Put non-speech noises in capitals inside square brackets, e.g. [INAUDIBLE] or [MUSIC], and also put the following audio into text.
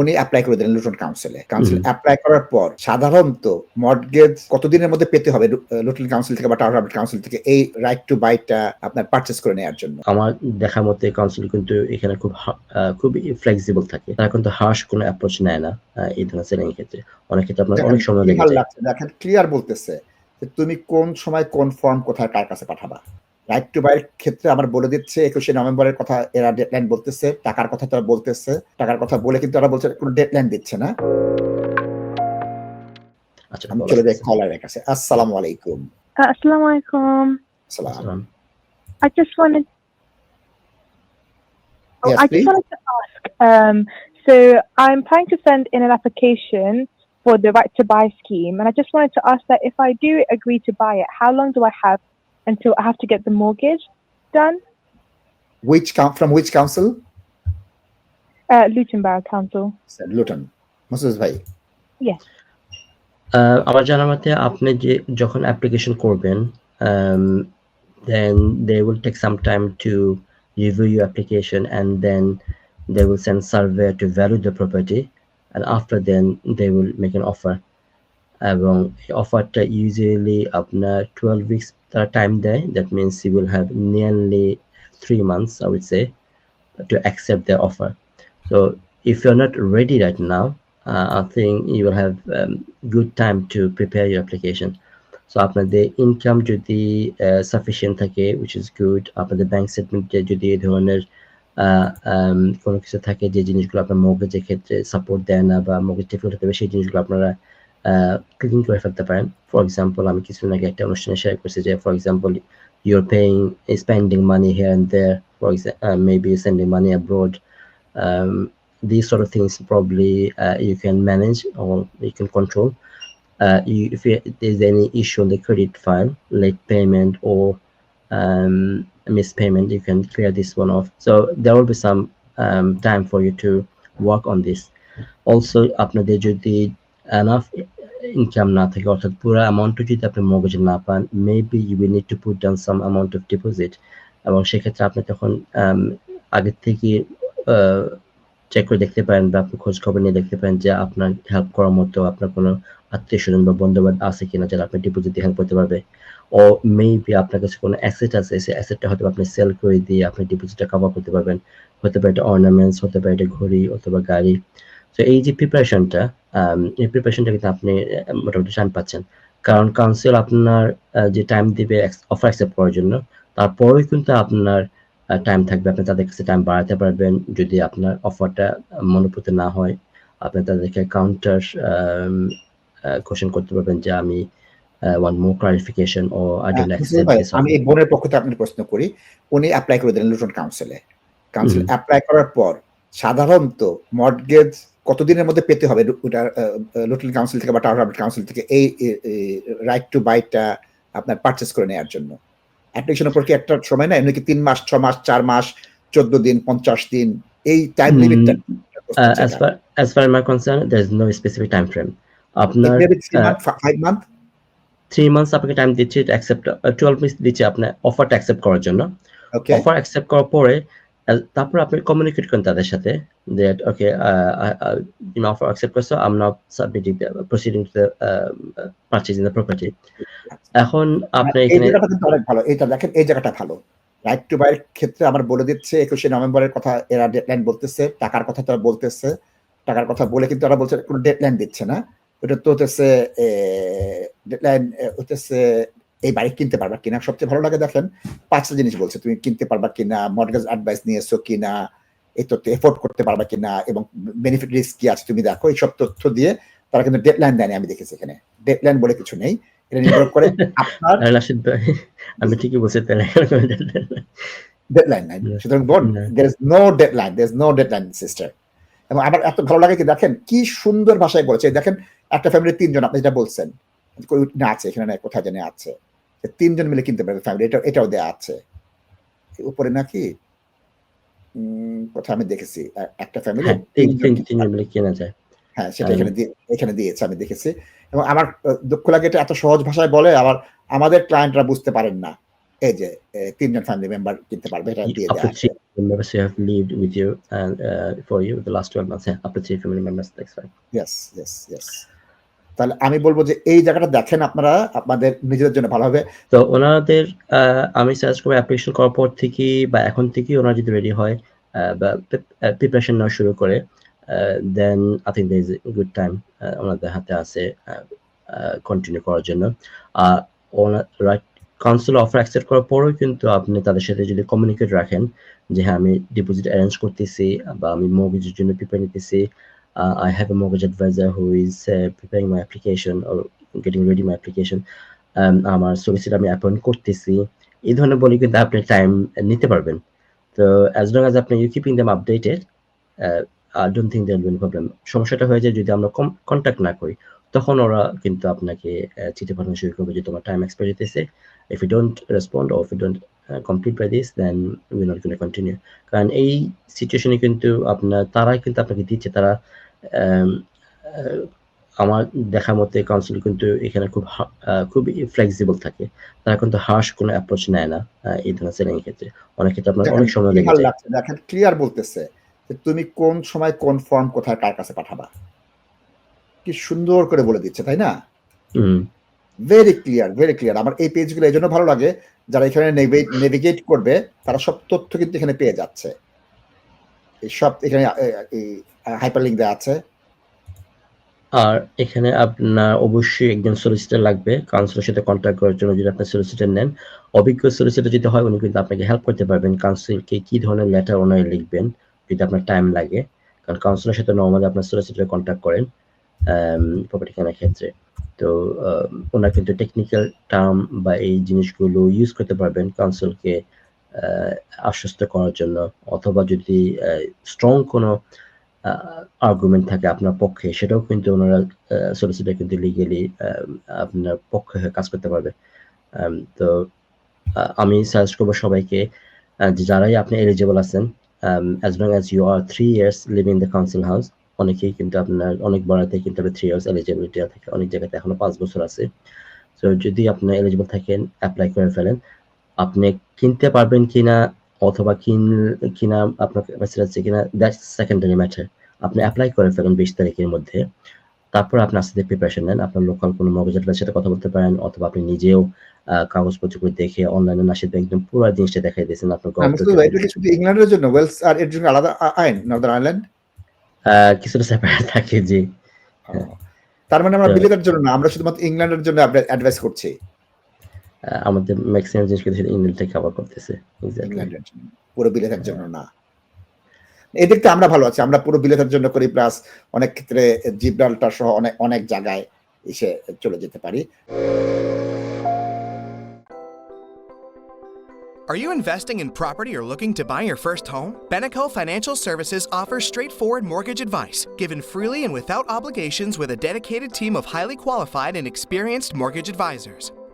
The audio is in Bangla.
উনি অ্যাপ্লাই করে দিলেন লুটন কাউন্সিলে কাউন্সিল অ্যাপ্লাই করার পর সাধারণত মর্টগেজ কতদিনের মধ্যে পেতে হবে লুটন কাউন্সিল থেকে বা টাওয়ার কাউন্সিল থেকে এই রাইট টু বাইটা আপনার পারচেস করে নেওয়ার জন্য? আমার দেখার মতে কাউন্সিল কিন্তু এখানে খুব খুবই ফ্লেক্সিবল থাকে। তারা কিন্তু হার্শ কোনো অ্যাপ্রোচ নেয় না এই ধরনের সেলিং ক্ষেত্রে। অনেক ক্ষেত্রে আপনার অনেক সময় লেগে যায়। দেখেন ক্লিয়ার বলতেছে তুমি কোন সময় কোন ফর্ম কোথায় কার কাছে পাঠাবা। রাইট টু বাইয়ের ক্ষেত্রে আমার বলে দিচ্ছে একুশে নভেম্বরের কথা এরা ডেডলাইন বলতেছে টাকার কথা তারা বলতেছে টাকার কথা বলে কিন্তু ওরা বলছে কোনো ডেডলাইন দিচ্ছে না আচ্ছা আমি চলে যাই কলারের কাছে আসসালামু আলাইকুম Uh. আসসালাম আসসালাম। I just wanted. Oh, Yes, I just wanted to ask. Um, so I'm planning to send in an application for the right to buy scheme, and I just wanted to ask that if I do agree to buy it, how long do I have until I have to get the mortgage done? which count from which council Uh, Luton Borough Council. Luton মুসুস ভাই Yes. আহ, আমার জানা মতে আপনি যে যখন অ্যাপ্লিকেশন করবেন then they will take some time to review your application and then they will send survey to value the property and after then they will make an offer এবং এই অফারটা ইউজুয়ালি আপনার টুয়েলভ উইকস তারা টাইম দেয় that means you will have nearly three months I will say to accept their offer. So if you're not ready right now, uh, I think you will have um, good time to prepare your application. So আপনাদের ইনকাম যদি সাফিসিয়েন্ট থাকে উইচ ইজ গুড আপনাদের ব্যাংক স্টেটমেন্টে যদি এই ধরনের আহ, um, কোনো কিছু থাকে যে জিনিসগুলো আপনার মগজের ক্ষেত্রে সাপোর্ট দেয় না বা মগজ ডিফিকাল্ট হতে পারে সেই জিনিসগুলো আপনারা ক্লিন করে ফেলতে পারেন ফর এক্সাম্পল আমি কিছুদিন আগে একটা অনুষ্ঠানে শেয়ার করছি যে for example you're paying spending money here and there for example uh, maybe sending money abroad um, these sort of things probably uh, you can manage or you can control uh, you, if you, there's any issue on the credit file late payment or um, missed payment you can clear this one off so there will be some um, time for you to work on this also আপনাদের যদি enough income না থাকে, অর্থাৎ পুরো অ্যামাউন্টটা যদি আপনি মগজে না পান maybe you will need to put down some amount of deposit এবং সেক্ষেত্রে আপনি তখন আগের থেকে চেক করে দেখতে পারেন বা আপনি খোঁজ খবর নিয়ে দেখতে পারেন যে আপনার হেল্প করার মতো আপনার কোনো আত্মীয় স্বজন বা বন্ধু বান্ধব আছে কিনা যারা আপনি ডিপোজিট দিয়ে হেল্প করতে পারবে। ও মেবি আপনার কাছে কোনো অ্যাসেট আছে, সেই অ্যাসেটটা হয়তো আপনি সেল করে দিয়ে আপনি ডিপোজিটটা কভার করতে পারবেন। হতে পারে এটা অর্নামেন্টস হতে পারে এটা ঘড়ি, অথবা গাড়ি। তো এই যে প্রিপারেশনটা প্রিপারেশনটা কিন্তু আপনি মোটামুটি টাইম পাচ্ছেন। কারণ কাউন্সিল আপনার যে টাইম দিবে অফার অ্যাকসেপ্ট করার জন্য তারপরেও কিন্তু আপনার টাইম থাকবে। আপনি তাদের কাছে টাইম বাড়াতে পারবেন। যদি আপনার অফারটা মনোপুত না হয় আপনি তাদেরকে কাউন্টার কোশ্চেন করতে পারবেন যে আমি ওয়ান মোর ক্লারিফিকেশন ও আই ডোন্ট হ্যাঁ, অ্যাকসেপ্ট আমি এই বোনের পক্ষ থেকে আপনার প্রশ্ন করি। উনি অ্যাপ্লাই করে দিলেন লুটন কাউন্সিলে কাউন্সিল অ্যাপ্লাই করার পর সাধারণত মর্টগেজ কতদিনের মধ্যে পেতে হবে? ওটা লুটন কাউন্সিল থেকে বা টাওয়ার কাউন্সিল থেকে এই রাইট টু বাইটা আপনার পারচেস করে নেওয়ার জন্য। অ্যাপ্লিকেশনের উপর কি একটা সময় না এমনি তিন মাস ছ মাস চার মাস চোদ্দ দিন পঞ্চাশ দিন? এই টাইম। লিমিটটা as far as far as my concern there is no specific time frame. আপনার ফাইভ মান্থ থ্রি মান্থস আপনাকে টাইম দিচ্ছে অ্যাকসেপ্ট টুয়েলভ মিনিটস দিচ্ছে আপনার অফারটা অ্যাকসেপ্ট করার জন্য। ওকে অফার অ্যাকসেপ্ট করার পরে তারপর আপনি কমিউনিকেট করেন তাদের সাথে। That okay you know offer accept করছ am not submitting proceeding to the purchasing the property এখন আপনি এখানে জায়গাটা কিন্তু অনেক ভালো এটা দেখেন এই জায়গাটা ভালো। রাইট টু বাইয়ের ক্ষেত্রে আমার বলে দিচ্ছে একুশে নভেম্বরের কথা এরা ডেডলাইন বলতেছে টাকার কথা তারা বলতেছে টাকার কথা বলে কিন্তু ওরা বলছে কোনো ডেডলাইন দিচ্ছে না। ওটা তো হতেছে ডেডলাইন হতেছে এই বাড়ি কিনতে পারবা কিনা। সবচেয়ে ভালো লাগে দেখেন পাঁচটা জিনিস বলছে তুমি কিনতে পারবা কিনা মর্গেজ অ্যাডভাইস নিয়েছো কিনা এই তথ্য এফোর্ড করতে পারবা কিনা এবং বেনিফিট রিস্ক কি আছে তুমি দেখো এই সব তথ্য দিয়ে তারা কিন্তু ডেডলাইন দেয়নি আমি দেখেছি এখানে। ডেডলাইন বলে কিছু নেই এটা নির্ভর করে [LAUGHS] আপনার আমি ঠিকই বলছি ডেডলাইন নাই। সুতরাং না। There is no deadline there is no deadline sister এবং আমার এত ভালো লাগে কি দেখেন কি সুন্দর ভাষায় বলেছে। দেখেন একটা ফ্যামিলির তিনজন আপনি যেটা বলছেন না আছে এখানে নাই কোথায় জানে আছে। তিনজন মিলে কিনতে পারবে ফ্যামিলি এটা এটাও দেয়া আছে। উপরে নাকি? আমি দেখেছি একটা ফ্যামিলি হ্যাঁ কেনা যায় হ্যাঁ সেটা। এখানে এখানে দিয়েছে আমি দেখেছি এবং আমার দুঃখ লাগে এটা এত সহজ ভাষায় বলে আবার আমাদের ক্লায়েন্টরা বুঝতে পারেন না এই যে তিনজন ফ্যামিলি মেম্বার কিনতে পারবে এটা দিয়ে three members who have lived with you and uh, for you the last 12 months. Yeah, up to three family members. That's fine. Yes yes yes তাহলে আমি বলব যে এই জায়গাটা দেখেন আপনারা, আপনাদের নিজেদের জন্য ভালো হবে। তো ওনাদের আমি সাজেস্ট করব অ্যাপ্লিকেশন করার পর থেকে বা এখন থেকে ওনারা যদি রেডি হয় বা প্রিপারেশন নেওয়া শুরু করে দেন I think there is good time ওনাদের হাতে আছে কন্টিনিউ করার জন্য। আর ওনার কাউন্সিল অফার অ্যাকসেপ্ট করার পরেও কিন্তু আপনি তাদের সাথে যদি কমিউনিকেট রাখেন, যে হ্যাঁ আমি ডিপোজিট অ্যারেঞ্জ করতেছি, বা আমি মর্গেজের জন্য প্রিপেয়ার নিতেছি I have a mortgage adviser who is preparing my application or getting ready my application um, আমার সলিসিট আমি অ্যাপয়েন্ট করতেছি। এই ধরনের বলে কিন্তু আপনি টাইম নিতে পারবেন। তো অ্যাজ লং অ্যাজ আপনি you keeping them updated I don't think there will problem সমস্যাটা হয়ে যায় যদি আমরা কন্ট্যাক্ট না করি তখন ওরা কিন্তু আপনাকে আহ, চিঠি পাঠানো শুরু করবে যে তোমার টাইম এক্সপায়ার হতেছে if you don't respond of you don't complete by this then we not continue কারণ এই সিচুয়েশনে কিন্তু আপনার তারাই কিন্তু আপনাকে দিচ্ছে। তারা আমার দেখা মতে কাউন্সিল কিন্তু এখানে খুব খুবই ফ্লেক্সিবল থাকে। তারা কিন্তু হার্শ কোনো অ্যাপ্রোচ নেয় না এই ধরনের সেলিং ক্ষেত্রে। অনেক ক্ষেত্রে আপনার অনেক সময় লেগে যায়। দেখেন ক্লিয়ার বলতেছে যে তুমি কোন সময় কোন ফর্ম কোথায় কার কাছে পাঠাবা। কি সুন্দর করে বলে দিচ্ছে তাই না? হুম। ভেরি ক্লিয়ার ভেরি ক্লিয়ার আমার এই পেজগুলো এই জন্য ভালো লাগে যারা এখানে নেভিগেট করবে তারা সব তথ্য কিন্তু এখানে পেয়ে যাচ্ছে। এই সব এখানে লিঙ্ক দেওয়া আছে। আর এখানে আপনার অবশ্যই একজন সলিসিটার লাগবে কাউন্সিলের সাথে কন্ট্যাক্ট করার জন্য যদি আপনার সলিসিটার নেন, অভিজ্ঞ সলিসিটার যদি হয়, উনি কিন্তু আপনাকে হেল্প করতে পারবেন। কাউন্সিলকে কি ধরনের লেটার ওনারা লিখবেন, যদি আপনার টাইম লাগে। কারণ কাউন্সিলের সাথে নর্মালি আপনার সলিসিটার কন্ট্যাক্ট করেন প্রপার্টি কেনার ক্ষেত্রে। তো ওনারা কিন্তু টেকনিক্যাল টার্ম বা এই জিনিসগুলো ইউজ করতে পারবেন কাউন্সিলকে আশ্বস্ত করার জন্য। অথবা যদি স্ট্রং কোনো আর্গুমেন্ট থাকে আপনার পক্ষে, সেটাও কিন্তু ওনারা সলিসিটার কিন্তু লিগেলি আপনার পক্ষে হয়ে কাজ করতে পারবে। তো আমি সাজেস্ট করব সবাইকে যে যারাই আপনি এলিজিবল আছেন as long as you are three years living the council house অনেকেই কিন্তু আপনার, অনেক বাড়াতে কিন্তু থ্রি ইয়ার্স এলিজিবিলিটি থাকে, অনেক জায়গাতে এখনও পাঁচ বছর আছে। তো যদি আপনার এলিজিবল থাকেন অ্যাপ্লাই করে ফেলেন, আপনি কিনতে পারবেন কিনা অথবা কিন কিনা আপনার ক্যাপাসিটি আছে কিনা দ্যাটস সেকেন্ডারি ম্যাটার আপনি অ্যাপ্লাই করে ফেলেন বিশ তারিখের মধ্যে। তারপর আপনি আস্তে আস্তে প্রিপারেশন নেন। আপনার লোকাল কোনো মগজ অ্যাডভাইসের সাথে কথা বলতে পারেন অথবা আপনি নিজেও কাগজপত্রগুলো দেখে অনলাইনে নাসিদ একদম পুরো জিনিসটা দেখাই দিয়েছেন আপনার ইংল্যান্ডের জন্য? ওয়েলস আর এর জন্য আলাদা আইন নর্দার্ন আয়ারল্যান্ড কিছুটা সেপারেট থাকে যে তার মানে আমরা বিলেতের জন্য না আমরা শুধুমাত্র ইংল্যান্ডের জন্য অ্যাডভাইস করছি। আমাদের ম্যাক্সিমাম জিনিসগুলো ইংল্যান্ডে কভার করতেছে পুরো বিলেতের জন্য না এদিকটা আমরা ভালো আছি আমরা পুরো বিলেতের জন্য করি প্লাস অনেক ক্ষেত্রে জিব্রাল্টার সহ অনেক অনেক জায়গায় এসে চলে যেতে পারি Are you investing in property or looking to buy your first home? Beneco Financial Services offers straightforward mortgage advice, given freely and without obligations with a dedicated team of highly qualified and experienced mortgage advisors.